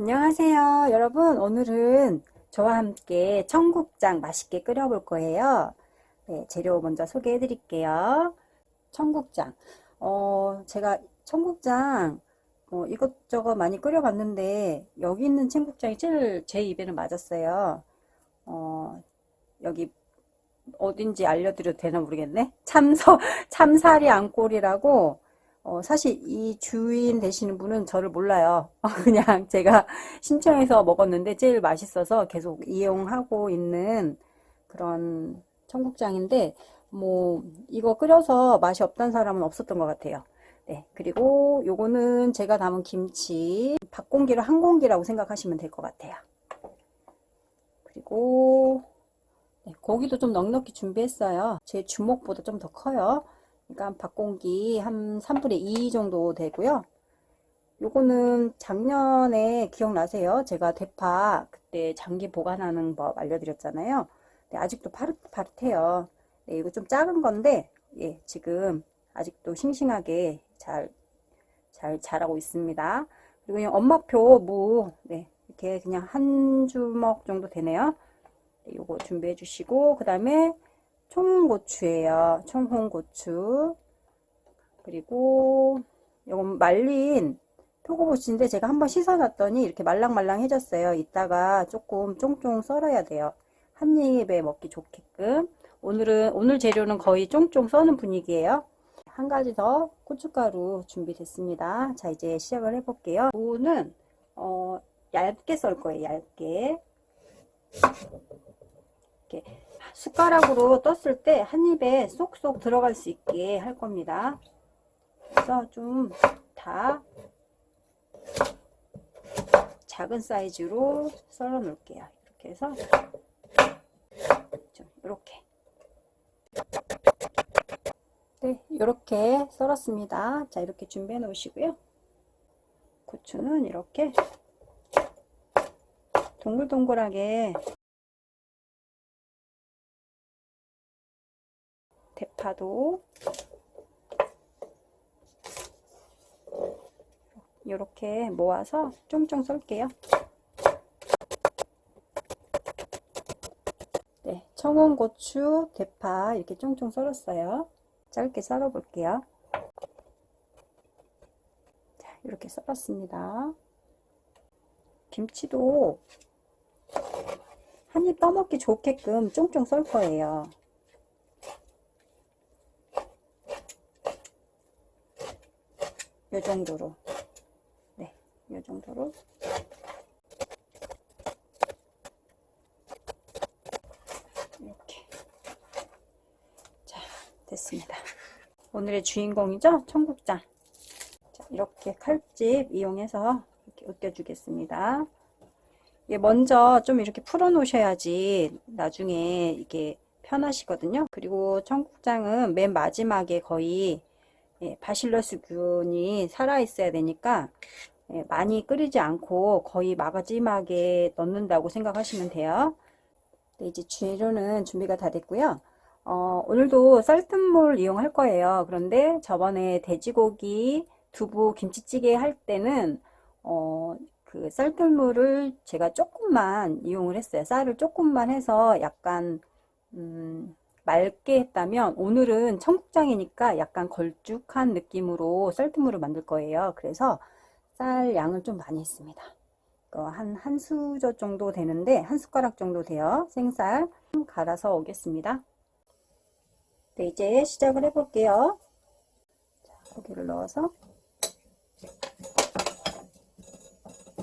안녕하세요. 여러분, 오늘은 저와 함께 청국장 맛있게 끓여 볼 거예요. 네, 재료 먼저 소개해 드릴게요. 청국장. 어, 제가 청국장 어, 이것저것 많이 끓여 봤는데 여기 있는 청국장이 제일 제 입에는 맞았어요. 어, 여기 어딘지 알려드려도 되나 모르겠네. 참서, 참사리 앙꼬리라고 어, 사실 이 주인 되시는 분은 저를 몰라요. 어, 그냥 제가 신청해서 먹었는데 제일 맛있어서 계속 이용하고 있는 그런 청국장인데, 뭐, 이거 끓여서 맛이 없다는 사람은 없었던 것 같아요. 네. 그리고 요거는 제가 담은 김치, 밥 공기를 한 공기라고 생각하시면 될 것 같아요. 그리고, 네, 고기도 좀 넉넉히 준비했어요. 제 주먹보다 좀 더 커요. 그러니까 밥공기 한 3분의 2 정도 되고요. 요거는 작년에 기억나세요? 제가 대파 그때 장기 보관하는 법 알려드렸잖아요. 네, 아직도 파릇 파릇해요. 네, 이거 좀 작은 건데, 예, 지금 아직도 싱싱하게 잘, 잘 자라고 있습니다. 그리고 엄마표 무, 네, 이렇게 그냥 한 주먹 정도 되네요. 네, 요거 준비해 주시고, 그 다음에 청홍고추예요. 청홍고추. 그리고 이건 말린 표고버섯인데 제가 한번 씻어놨더니 이렇게 말랑말랑해졌어요. 이따가 조금 쫑쫑 썰어야 돼요. 한 입에 먹기 좋게끔. 오늘은 오늘 재료는 거의 쫑쫑 써는 분위기예요. 한 가지 더 고춧가루 준비됐습니다. 자 이제 시작을 해볼게요. 무는 어, 얇게 썰 거예요. 얇게. 이렇게 숟가락으로 떴을 때 한 입에 쏙쏙 들어갈 수 있게 할 겁니다. 그래서 좀 다 작은 사이즈로 썰어 놓을게요. 이렇게 해서 좀 이렇게 네, 이렇게 썰었습니다. 자, 이렇게 준비해 놓으시고요. 고추는 이렇게 동글동글하게 대파도 이렇게 모아서 쫑쫑 썰게요. 네, 청원고추, 대파 이렇게 쫑쫑 썰었어요. 짧게 썰어 볼게요. 자, 이렇게 썰었습니다. 김치도 한 입 떠먹기 좋게끔 쫑쫑 썰 거예요. 요 정도로. 네, 요 정도로. 이렇게. 자 됐습니다. 오늘의 주인공이죠? 청국장. 자, 이렇게 칼집 이용해서 이렇게 으깨 주겠습니다. 예, 먼저 좀 이렇게 풀어 놓으셔야지 나중에 이게 편하시거든요. 그리고 청국장은 맨 마지막에 거의 예, 바실러스균이 살아있어야 되니까 예, 많이 끓이지 않고 거의 마지막에 넣는다고 생각하시면 돼요. 네, 이제 재료는 준비가 다 됐고요. 어, 오늘도 쌀뜨물 이용할 거예요. 그런데 저번에 돼지고기, 두부, 김치찌개 할 때는 어, 그 쌀뜨물을 제가 조금만 이용을 했어요. 쌀을 조금만 해서 약간 음, 맑게 했다면 오늘은 청국장이니까 약간 걸쭉한 느낌으로 쌀뜨물을 만들 거예요. 그래서 쌀 양을 좀 많이 했습니다. 한, 한 수저 정도 되는데, 한 숟가락 정도 돼요. 생쌀 갈아서 오겠습니다. 네, 이제 시작을 해볼게요. 자, 고기를 넣어서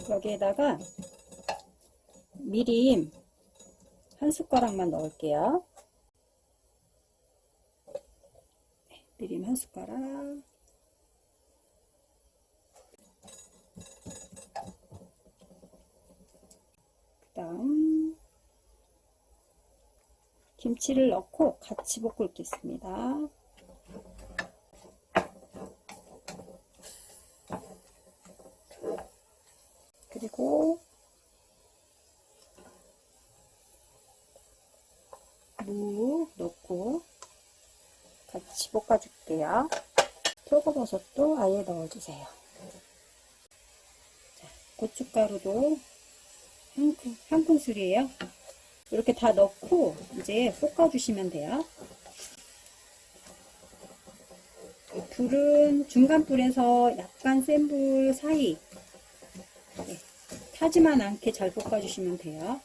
여기에다가 미림 한 숟가락만 넣을게요. 미림 한 숟가락. 그 다음 김치를 넣고 같이 볶고 있겠습니다. 그리고 무 넣고 같이 볶아줄게요. 표고버섯도 아예 넣어주세요. 자, 고춧가루도 한, 큰- 한 큰술이에요. 이렇게 다 넣고 이제 볶아주시면 돼요. 불은 중간 불에서 약간 센 불 사이 네, 타지만 않게 잘 볶아주시면 돼요.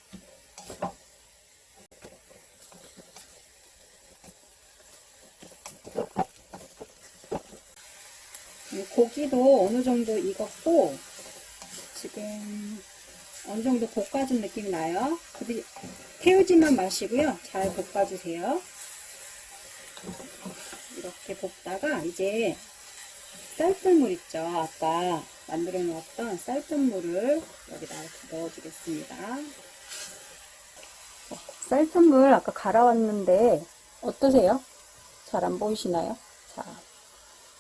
고기도 어느 정도 익었고 지금 어느 정도 볶아진 느낌이 나요. 근데 태우지만 마시고요. 잘 볶아주세요. 이렇게 볶다가 이제 쌀뜨물 있죠. 아까 만들어 놓았던 쌀뜨물을 여기다 이렇게 넣어주겠습니다. 쌀뜨물 아까 갈아왔는데 어떠세요? 잘 안 보이시나요? 자,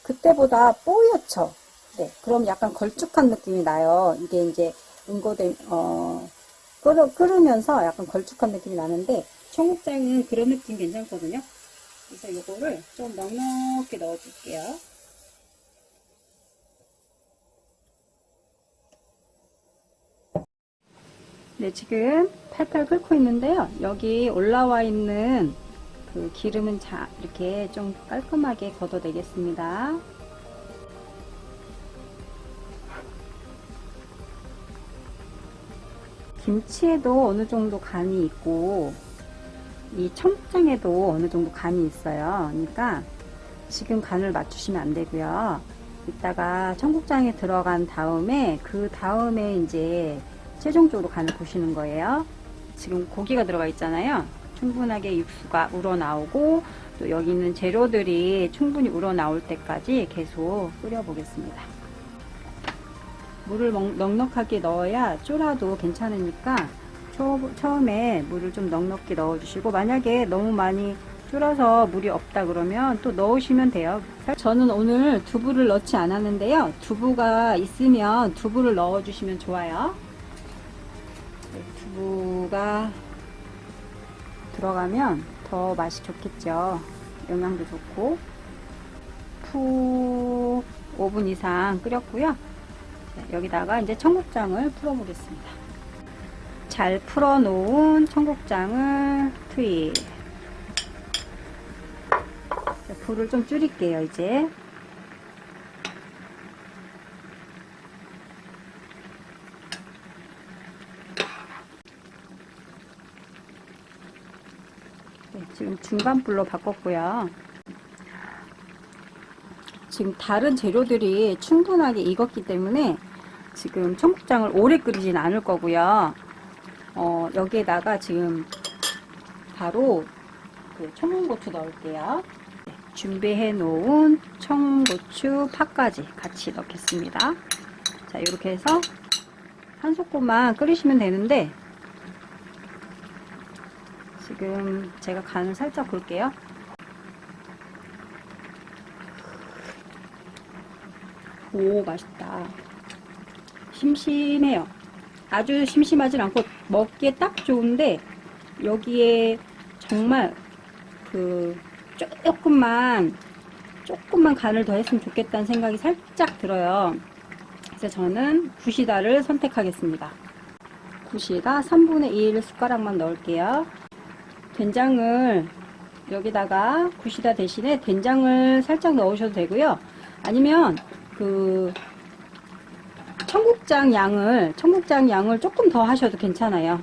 그때보다 뽀얗죠? 네, 그럼 약간 걸쭉한 느낌이 나요. 이게 이제 응고된, 어, 끓으, 끓으면서 약간 걸쭉한 느낌이 나는데, 청국장은 그런 느낌 괜찮거든요. 그래서 이거를 좀 넉넉히 넣어줄게요. 네, 지금 팔팔 끓고 있는데요. 여기 올라와 있는 그 기름은 자, 이렇게 좀 깔끔하게 걷어내겠습니다. 김치에도 어느 정도 간이 있고, 이 청국장에도 어느 정도 간이 있어요. 그러니까 지금 간을 맞추시면 안 되고요. 이따가 청국장에 들어간 다음에 그 다음에 이제 최종적으로 간을 보시는 거예요. 지금 고기가 들어가 있잖아요. 충분하게 육수가 우러나오고 또 여기 있는 재료들이 충분히 우러나올 때까지 계속 끓여 보겠습니다. 물을 넉- 넉넉하게 넣어야 쫄아도 괜찮으니까 초, 처음에 물을 좀 넉넉히 넣어주시고 만약에 너무 많이 쫄아서 물이 없다 그러면 또 넣으시면 돼요. 저는 오늘 두부를 넣지 않았는데요. 두부가 있으면 두부를 넣어 주시면 좋아요. 네, 두부가 들어가면 더 맛이 좋겠죠. 영양도 좋고 푹 5분 이상 끓였고요. 자, 여기다가 이제 청국장을 풀어 보겠습니다. 잘 풀어 놓은 청국장을 투입. 자, 불을 좀 줄일게요, 이제. 네, 지금 중간 불로 바꿨고요. 지금 다른 재료들이 충분하게 익었기 때문에 지금 청국장을 오래 끓이진 않을 거고요. 어, 여기에다가 지금 바로 그 청양고추 넣을게요. 네, 준비해 놓은 청고추 파까지 같이 넣겠습니다. 자, 이렇게 해서 한 소꼬만 끓이시면 되는데 지금 제가 간을 살짝 볼게요. 오, 맛있다. 심심해요. 아주 심심하진 않고 먹기에 딱 좋은데 여기에 정말 그 조금만 조금만 간을 더 했으면 좋겠다는 생각이 살짝 들어요. 그래서 저는 구시다를 선택하겠습니다. 구시다 3분의 1 숟가락만 넣을게요. 된장을 여기다가 구시다 대신에 된장을 살짝 넣으셔도 되고요. 아니면 그 청국장 양을 청국장 양을 조금 더 하셔도 괜찮아요.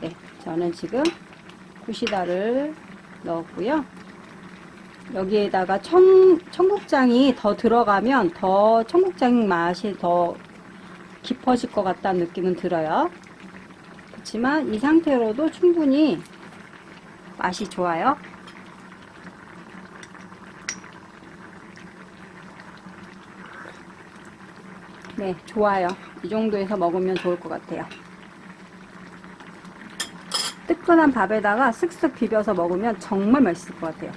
네, 저는 지금 구시다를 넣었고요. 여기에다가 청, 청국장이 더 들어가면 더 청국장 맛이 더 깊어질 것 같다는 느낌은 들어요. 그렇지만 이 상태로도 충분히 맛이 좋아요. 네, 좋아요. 이 정도에서 먹으면 좋을 것 같아요. 뜨끈한 밥에다가 쓱쓱 비벼서 먹으면 정말 맛있을 것 같아요.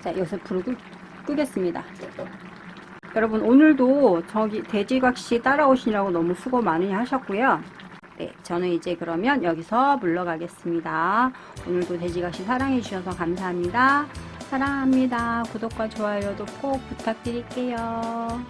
자, 여기서 불을 끄, 끄겠습니다. 여러분, 오늘도 저기 돼지각시 따라오시느라고 너무 수고 많이 하셨고요. 네, 저는 이제 그러면 여기서 물러가겠습니다. 오늘도 돼지각시 사랑해주셔서 감사합니다. 사랑합니다. 구독과 좋아요도 꼭 부탁드릴게요.